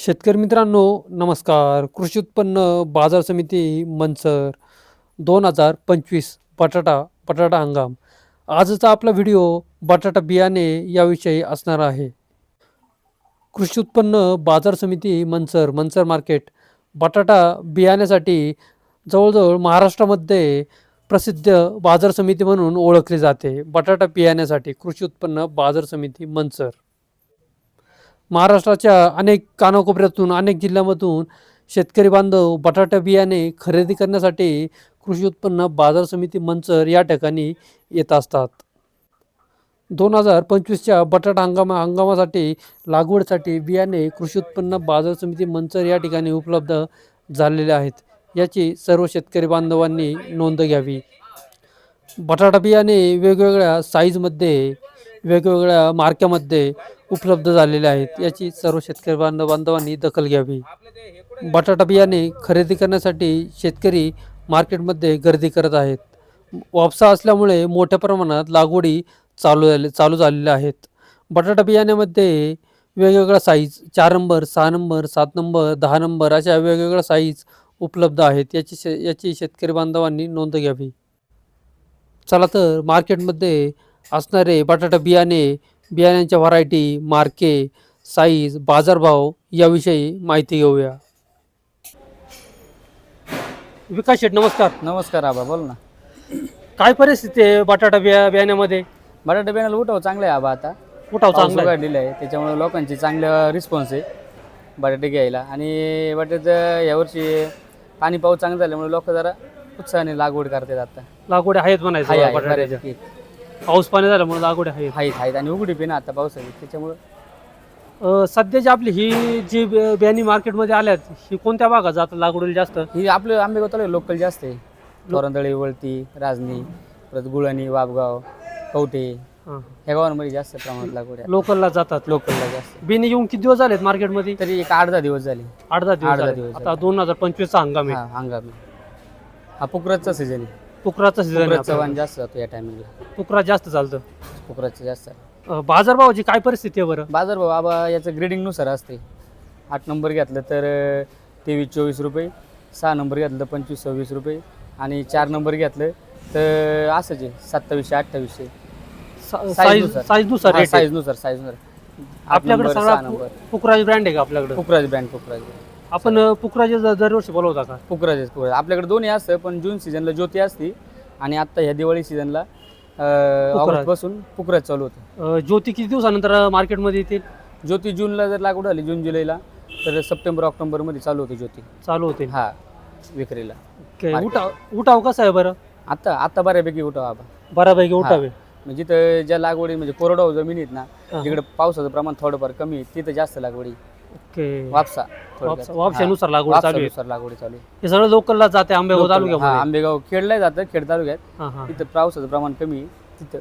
शेतकरी मित्रांनो नमस्कार. कृषी उत्पन्न बाजार समिती मंचर दोन हजार पंचवीस बटाटा बटाटा हंगाम. आजचा आपला व्हिडिओ बटाटा बियाणे याविषयी असणार आहे. कृषी उत्पन्न बाजार समिती मंचर मंचर मार्केट बटाटा बियाण्यासाठी जवळजवळ महाराष्ट्रामध्ये प्रसिद्ध बाजार समिती म्हणून ओळखली जाते. बटाटा बियाण्यासाठी कृषी उत्पन्न बाजार समिती मंचर. महाराष्ट्राच्या अनेक कानाकोपऱ्यातून अनेक जिल्ह्यामधून शेतकरी बांधव बटाटा बियाणे खरेदी करण्यासाठी कृषी उत्पन्न बाजार समिती मंचर या ठिकाणी येत असतात. दोन हजार पंचवीसच्या बटाटा हंगामा हंगामासाठी लागवडीसाठी बियाणे कृषी उत्पन्न बाजार समिती मंचर या ठिकाणी उपलब्ध झालेले आहेत. याची सर्व शेतकरी बांधवांनी नोंद घ्यावी. बटाटा बियाणे वेगवेगळ्या साईजमध्ये वेगवेगळ्या मार्क्यामध्ये उपलब्ध झालेले आहेत. याची सर्व शेतकरी बांधव बांधवांनी दखल घ्यावी. बटाटा बियाणे खरेदी करण्यासाठी शेतकरी मार्केटमध्ये गर्दी करत आहेत. वापसा असल्यामुळे मोठ्या प्रमाणात लागवडी चालू झाले चालू झालेल्या आहेत. बटाटा बियाण्यामध्ये वेगवेगळ्या साईज चार नंबर सहा नंबर सात नंबर दहा नंबर अशा वेगवेगळ्या साईज उपलब्ध आहेत. याची शे याची शेतकरी बांधवांनी नोंद घ्यावी. चला तर मार्केटमध्ये असणारे बटाटा बियाणे बियाण्यांच्या व्हरायटी मार्के साईज बाजारभाव याविषयी माहिती घेऊया. विकास शेठ नमस्कार. नमस्कार आबा बोल ना. काय परिस्थिती आहे बटाटा बिया बियाण्यामध्ये? बटाटे बियाण्याला उठाव चांगलं आहे आबा आता. उठाव चांगला आहे. उघडलेला आहे त्याच्यामुळे लोकांची चांगला रिस्पॉन्स आहे बटाटे घ्यायला. आणि बटाट्याचं यावर्षी पाणी पाऊस चांगला झाल्यामुळे लोक जरा उत्साहाने लागवड करतात आता. लागवडी आहेत म्हणायचं बटाट्याच्या. पाऊस पाणी झाल्यामुळे लागवडी आहेत आहेत आहेत आणि उघडी पे ना आता पावसाची त्याच्यामुळे अं, सध्याची आपली ही जी बि- बियाणी मार्केटमध्ये आल्यात ही कोणत्या भागात जातात लागवडीला जास्त? ही आपलं आंबेगाव तालुका लोकल जास्त आहे. तोरंदळी वळती राजनी परत गुळणी वाबगाव कवठे. हां. ह्या गावांमध्ये जास्त प्रमाणात लागवड आहे. लोकलला जातात. लोकलला जास्त. बियाणे येऊन किती दिवस झालेत मार्केटमध्ये? तरी एक आठ दहा दिवस झाले. आठ दहा दिवस झाले. दिवस आता दोन हजार पंचवीसचा हंगाम आहे. हा हंगामी हा पुकराचा सीझन आहे. पुकराचा सीझन पुकराचं वाण जास्त जातो या टायमिंगला पुकरा जास्त चालतं. पुकराचं जास्त अं, बाजारभावाची काय परिस्थिती आहे बरं? बाजार भाव बाबा याचं ग्रेडिंगनुसार असते आठ नंबर घेतलं तर अं, तेवीस चोवीस रुपये सहा नंबर घेतलं तर पंचवीस सव्वीस रुपये आणि चार नंबर घेतलं तर असंच आहे सत्तावीसशे अठ्ठावीसशे. साईज साईजनुसार. साईजनुसार आहे. साईजनुसार साईजनुसार आठ आपल्याकडे नंबर, सगळा सहा नंबर पुकराज ब्रँड आहे का आपल्याकडे? पुकराज ब्रँड पुकराज आपण अं, पुकराजे ज- दरवर्षी बोलवता का? पुकराज पुकराज आपल्याकडे दोन्ही असतं पण जून सीझनला ज्योती असते आणि आत्ता ह्या दिवाळी सीझनला ऑगस्टपासून पुकराज चालू होतं. अं, ज्योती किती दिवसानंतर मार्केटमध्ये येतील? ज्योती जूनला जर लागवड झाली जून जुलैला तर सप्टेंबर ऑक्टोबरमध्ये चालू होते ज्योती. चालू होतील. हा विक्रीला. market. उठाव उठाव कसा आहे बरं? आता आता बऱ्यापैकी उठाव आबा बऱ्यापैकी उठावे. म्हणजे जिथं ज्या लागवडी म्हणजे कोरडवाहू जमिनीत ना हा. जिकडे पावसाचं प्रमाण थोडंफार कमी आहे तिथं जास्त लागवडी. ओके. वापसा वापसा- वापशानुसार लागवड चालू आहे. वापसानुसार लागवडी चालू आहे. हे सगळं लोकलला जाते आंबेगाव हा, तालुक्यामध्ये. आंबेगाव खेडला जातं खेड तालुक्यात. हां हां. तिथं पावसाचं प्रमाण कमी आहे तिथं.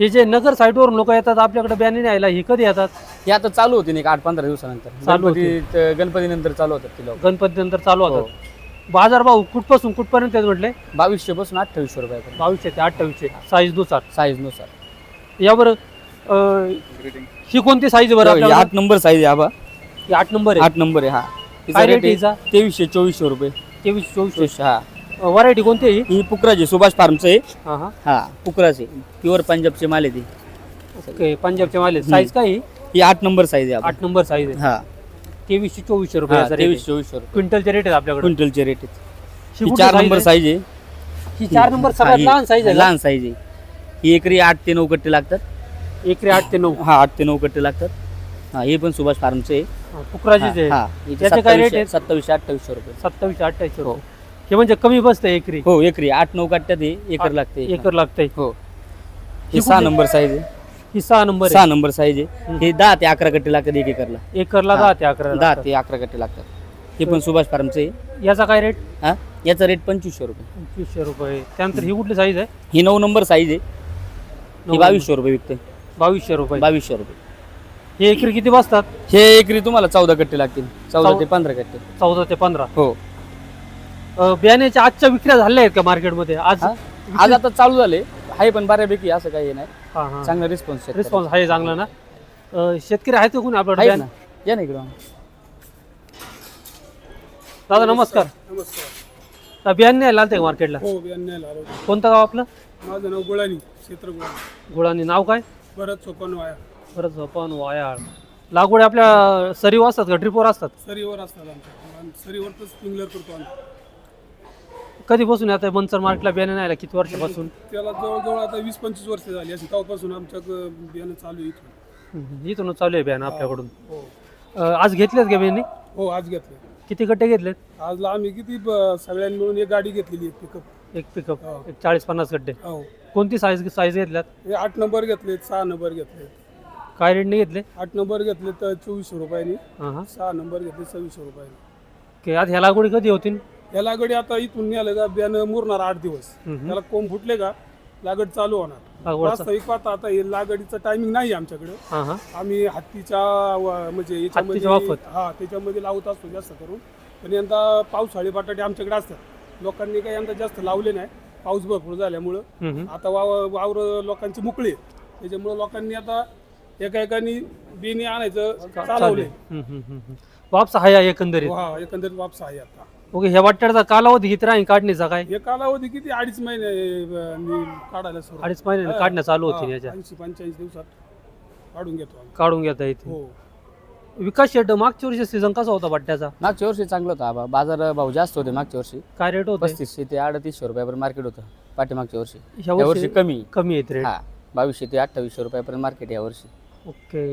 हे जे नगर साईडवरून लोक येतात आपल्याकडे बियाणे न्यायला हे कधी येतात? हे आता चालू होती नाही आठ पंधरा दिवसानंतर. चालू गणपती गणपती नंतर चालू होतात ती लोक. गणपती नंतर चालू हो. होतात. बाजारभाव कुठपासून कुठपर्यंत आहेत म्हटले? बावीसशे पासून अठ्ठावीसशे रुपयापर्यंत बावीसशे ते अठ्ठावीसशे साईजनुसार. साईजनुसार यावर अं, ही कोणती साईज बरं? आठ नंबर साईज आहे आबा. ही आठ नंबर आहे. आठ नंबर आहे हा. काय रेट rate आहे हिचा? तेवीसशे चोवीसशे रुपये. तेवीस चोवीस चोवीसशे हा. व्हरायटी कोणती आहे ही? ही पुकराची सुभाष फार्मचं आहे. हां हां. हा पुकराचे प्युअर पंजाबचे माल आहे ती. ओके पंजाबचे माल साईज काय ही? ही आठ नंबर साईज आहे. आठ नंबर साईज आहे. हा. तेवीसशे चोवीसशे रुपये याचा rate तेवीस आहे. चोवीसशे रुपये. क्विंटलचे रेट आहेत आपल्याकडे. क्विंटलचे रेट आहेत. ही ही कुठली चार size नंबर आहे? साईज आहे. ही चार नंबर हा, सगळ्यात ही- लहान साईज आहे लहान साईज आहे. ही एकरी आठ ते नऊ कट्टे लागतात. एकरी आठ ते नऊ. हा आठ ते नऊ कट्टे लागतात. हा हे पण सुभाष फार्मचे आहे. फुकराचीच आहे हा, हा. याचे याचे काय सत्तावीसशे आहेत? सत्तावीसशे अठ्ठावीसशे रुपये. सत्तावीसशे अठ्ठावीसशे हो. रुपये. हे म्हणजे कमी बसतं एकरी. हो एकरी. आठ नऊ कट्ट्यात हे. एकर लागते एकर. लागतंय. हो. ही हे सहा कुठली? नंबर साईज आहे. ही सहा नंबर सहा नंबर साईज आहे. हम्म. हे दहा ते अकरा कट्टे लागतात एक एकरला. आहे एकरला. दहा ते अकरा दहा लागतात. ते अकरा कट्टे लागतात. हे पण सुभाष फार्मचे आहे. याचा काय रेट हा? याचा रेट पंचवीसशे रुपये. पंचवीसशे रुपये. त्यानंतर ही कुठली साईज आहे? ही नऊ नंबर साईज आहे. ही बावीसशे रुपये विकते बावीसशे रुपये. बावीसशे रुपये. हे एकरी किती बसतात? हे एकरी तुम्हाला चौदा कट्टे लागतील. चौदा ते पंधरा कट्टे. चौदा ते पंधरा. हो. अं, बियाण्याच्या आजच्या विक्र्या झाल्या आहेत का मार्केटमध्ये? आज हा? आज आता चालू झाले. आहे पण बऱ्यापैकी असं काही नाही. हा हा. चांगला रिस्पॉन्स रिस्पॉन्स आहे चांगला ना? अं, शेतकरी आहेत का कोणी आपल्याकडे बियाणं? या ना इकडं. दादा नमस्कार. नमस्कार. बियाणे ते मार्केटला? हो कोणतं गाव आपलं? माझं नाव गुळानी क्षेत्र गुळानी. गुळानी. नाव काय? परत सोपान वाया परत झोपान वायाळ. लागवड आपल्या सरीव असतात का? ड्रिपवर असतात? सरीवर असतात आमच्या. आणि सरीवरच स्प्रिंगलर करतो आम्ही. कधीपासून आता मनसर मार्केटला बियाणे नाही आला किती वर्षापासून? त्याला जवळजवळ आता वीस पंचवीस वर्ष झाली. अशी तेव्हापासून आमच्याकडं बियाणं चालू आहे इथून. हम्म, इथून चालू आहे बियाणं आपल्याकडून. हो. अं, आज घेतलेत का बियाणे? हो आज घेतले किती गड्डे घेतलेत? आजला आम्ही किती ब- सगळ्यांनी मिळून एक गाडी घेतलेली एक पिकअप एक पिकअप हो. एक चाळीस पन्नास गड्डे हो. कोणती साईज साईज घेतल्यात? हे आठ नंबर घेतलेत सहा नंबर घेतलेत. काय रेटने घेतले? आठ नंबर घेतले तर चोवीसशे रुपयांनी. हां हां. सहा नंबर घेतले सव्वीसशे रुपयांनी. की आज ह्या लागवडी कधी होतील? या लागडी आता इथून निघालं का बियाणं मुरणार आठ दिवस. हम्म. त्याला कोंब फुटले का लागड चालू होणार. वास्तविक पाहता आता हे लागडीचं टायमिंग नाही आमच्याकडे. हां हां. आम्ही हत्तीच्या व- म्हणजे याच्यामध्ये हत्तीच्या वाफत. हा त्याच्यामध्ये लावत असतो जास्त करून. पण यंदा पावसाळी बटाटे आमच्याकडे असतात. लोकांनी काही यंदा जास्त लावले नाही. पाऊस भरपूर झाल्यामुळं. हम्म, हम्म. आता वावर वावर लोकांची मोकळी आहेत. त्याच्यामुळं लोकांनी आता एका एकानी बिनी आणायचं चालवले. वापस आहे या एकंदरीत? हा एकंदरीत वापस आहे आता. ओके ह्या वाट्याचा कालावधी किती राहील काढणीचा काय? हे कालावधी किती? अडीच महिने अं, मी काढायला सुरू अडीच महिने काढण्या चालू होतील याच्या. ऐंशी पंच्याऐंशी दिवसात काढून घेतो आम्ही. काढून घेता येते हो. विकास शेट मागच्या वर्षी सीझन कसा होता बट्ट्याचा मागच्या वर्षी चांगलं होतं आबा बाजार भाव जास्त होते मागच्या वर्षी. काय रेट होते? पस्तीसशे ते अडतीसशे रुपयापर्यंत मार्केट होतं पाठीमागच्या वर्षी. ह्या या वर्षी वर्षी कमी. कमी आहेत रेट हा बावीसशे ते अठ्ठावीसशे रुपयापर्यंत मार्केट या वर्षी. ओके.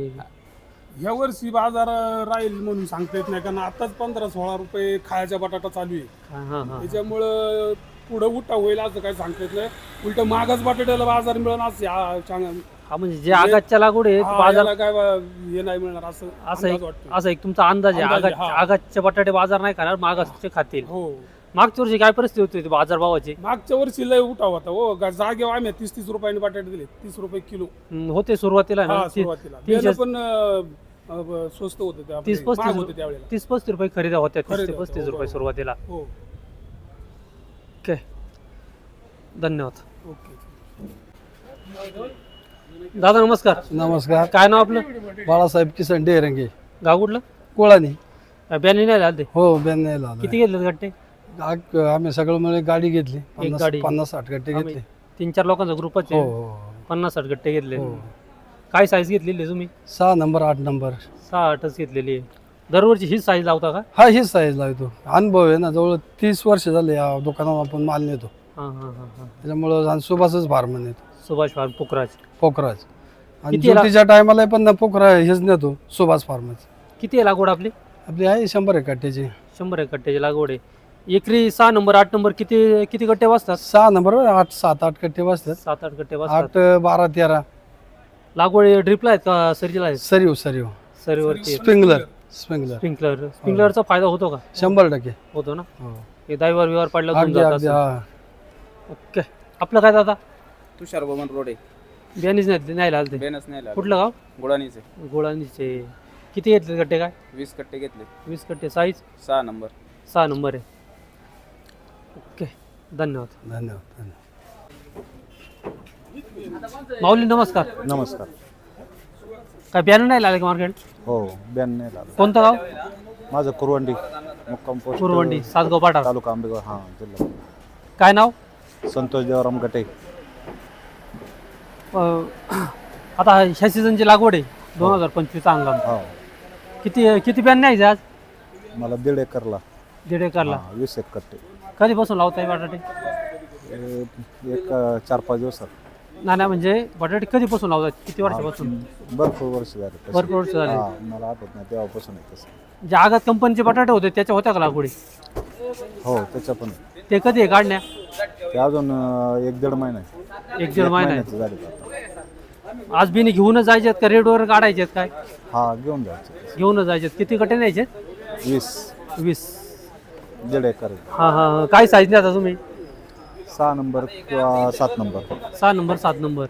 ह्या वर्षी बाजार राहील म्हणून सांगता येत नाही कारण आताच पंधरा सोळा रुपये खायचा बटाटा चालू आहे. हां हां त्याच्यामुळं पुढं उठा होईल असं काही सांगता येत नाही. उलट महागच बटाट्याला बाजार मिळणार असं चांग- हा म्हणजे जे आगातच्या लागवड आहेत हा, बाजार याला काय बा- हे नाही मिळणार असं असं अंदाज एक असं एक तुमचा अंदाज आहे. अंदाज आहे, आगात हा. आगातचे बटाटे बाजार नाही खाणार मागासचे खातील. हो. मागच्या वर्षी काय परिस्थिती होती बाजार भावाची? मागच्या वर्षी लय उठाव होता हो. गा- जागेवर आम्ही तीस तीस रुपयाने बटाटे दिले. तीस रुपये किलो. हम्म, होते सुरुवातीला ना? हा ती- सुरुवातीला. तीनशे- पण अं, अं, स्वस्त होते तीस पस्तीस महाग होते त्यावेळेला. तीस पस्तीस रुपये खरेदी होत्या तीस ते खरेदी होत्या, पस्तीस हो, रुपये बरोबर. सुरुवातीला. हो. ओके. धन्यवाद. ओके. दादा नमस्कार. नमस्कार. काय नाव आपलं? बाळासाहेब किसन डेरंगे गाव कुठलं? कोळानी. बॅनी नाही आलं ते हो ब्याण्णव आलो किती घेतले गट्टे आग- आम्ही सगळं मिळून गाडी घेतली. पन्नास गाडी. पन्नास साठ गट्टे आम्ही घेतले. तीन चार लोकांचा ग्रुपच हो आहे. हो पन्नास साठ गट्टे घेतले हो. काय साईज घेतलेली तुम्ही? सहा नंबर आठ नंबर. सहा आठच घेतलेली आहे. दरवर्षी हीच साईज लावता का? हा हीच साईज लावतो. अनुभव आहे ना जवळ तीस वर्ष झाले या दुकानावर आपण माल नेतो. हां हां हां हां. त्याच्यामुळं आणि सुभाषच फार्म नेतो. सुभाष फार्म पुकराज पोखराज. आणि किती ला- ज्योतीच्या टायमाला पण पोखरा हेच नेतो सुभाष फार्मच. किती आहे लागवड आपली? आपली आहे शंभर एक कट्ट्याची शंभर एक गट्ट्याची लागवड आहे. एकरी सहा नंबर आठ नंबर किती किती गट्टे वाजतात सहा नंबर आठ सात आठ कट्टे बसतात. सात आठ गट्टे वाजतात आठ बारा तेरा. लागवड ड्रिपला आहेत का सरीला आहेत? सरीव सरीव. सरीवरती. स्प्रिंगलर स्प्रिंगलर स्प्रिंकलर स्प्रिंकलरचा फायदा होतो का? शंभर टक्के. होतो ना? हो. हे दाईवर विवार पडला होऊन अगदी जात अगदी असेल. हा. ओके. आपलं काय दादा? तुषार बबन रोडे. बियाणीच नाही नाही लाल ते बेनच नाही कुठलं गाव? गुळानीचे गोळांनीचे किती घेतले गट्टे काय? वीस कट्टे घेतले. वीस गट्टे. साईज? सहा नंबर. सहा नंबर आहे. ओके धन्यवाद. धन्यवाद धन्यवाद. माऊली नमस्कार. नमस्कार. काय बियाणं नाही लागले का मार्केट? हो ब्याण्णव लागलं. कोणतं गाव? माझं कुरवंडी मुक्काम पोस्ट कुरवंडी सातगाव पाठा तालुका आंबेगाव हां जिल्हा. काय नाव? संतोष देवराम गटे. अं, आता ह्या सीझनची लागवड आहे दोन हजार पंचवीसचा हंगाम हो. किती किती बियाणे न्यायचे आज? मला दीड एकरला. दीड एकरला. हां, वीस एक कट्टे. कधीपासून लावताय बटाटे? एक अं, चार पाच दिवसात नाही नाही म्हणजे बटाटे कधीपासून लावतात? किती वर्षापासून? भरपूर वर्ष झाले तसे. भरपूर वर्ष झाले. हां, मला आठवत नाही तेव्हापासून आहे तसं. जे आगात कंपनीचे बटाटे होते त्याच्या होत्या का लागवडी? हो त्याच्या पण. ते कधी आहे काढण्या? ते अजून अं, एक दीड महिना आहे. एक दीड एक महिना आहे. महिन्याचं झाले आता. आज बिनी घेऊनच जायचे आहेत का? रेडवर काढायचे आहेत काय? हा घेऊन जायचं. घेऊनच जायचे आहेत किती गटे न्यायचे वीस. वीस. दीड एकर आहे. हां हां हां. काय साईज आता तुम्ही? सहा नंबर किंवा सात नंबर. सहा नंबर सात नंबर.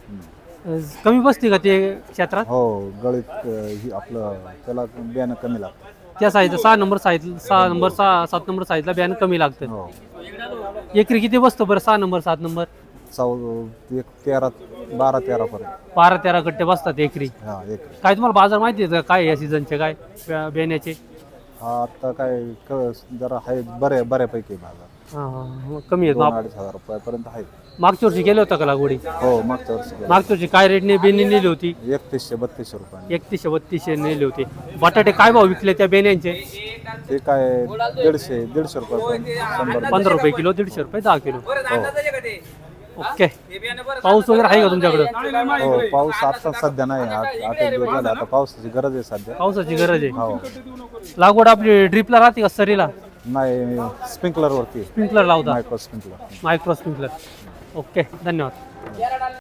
अं, कमी बसते का ते क्षेत्रात? हो गळीत अं, ही आपलं त्याला बियाणं कमी लागतं. त्या साईजला सहा नंबर साईज सहा नंबर सहा सात नंबर साईजला बियाणं कमी लागतं. हो. एकरी किती बसतं बरं सहा नंबर सात नंबर? चौ एक तेरा बारा तेरा पर्यंत. बारा तेरा गट्टे बसतात एकरी. हा एक काय तुम्हाला बाजार माहिती आहे का? काय या सीझनचे काय ब्या- बियाण्याचे? हा आता काय क- जरा आहे बरे बऱ्यापैकी बाजार हां हां मग कमी आहेत दोन अडीच हजार रुपयापर्यंत आहे. मागच्या वर्षी गेले होता का लागवडी? हो मागच्या वर्षी गेलं. मागच्या वर्षी काय रेटने बेनी नेली होती? एकतीसशे बत्तीसशे रुपये एकतीसशे बत्तीसशे नेले होते. बटाटे काय भाव विकले त्या बेण्यांचे ते काय दीडशे दीडशे रुपयापर्यंत शंभर पंधरा रुपये किलो दीडशे रुपये दहा किलो. हो. ओके. पाऊस वगैरे आहे का तुमच्याकडं? हो पाऊस आता सध्या नाही आठ आठ एक दिवस झाले. आता पावसाची गरज आहे सध्या. पावसाची गरज आहे. हो. लागवड आपली ड्रिपला राहते का सरीला? नाही स्प्रिंकलर वरती स्प्रिंकलर लावता. Micro sprinkler. Micro sprinkler. Okay धन्यवाद.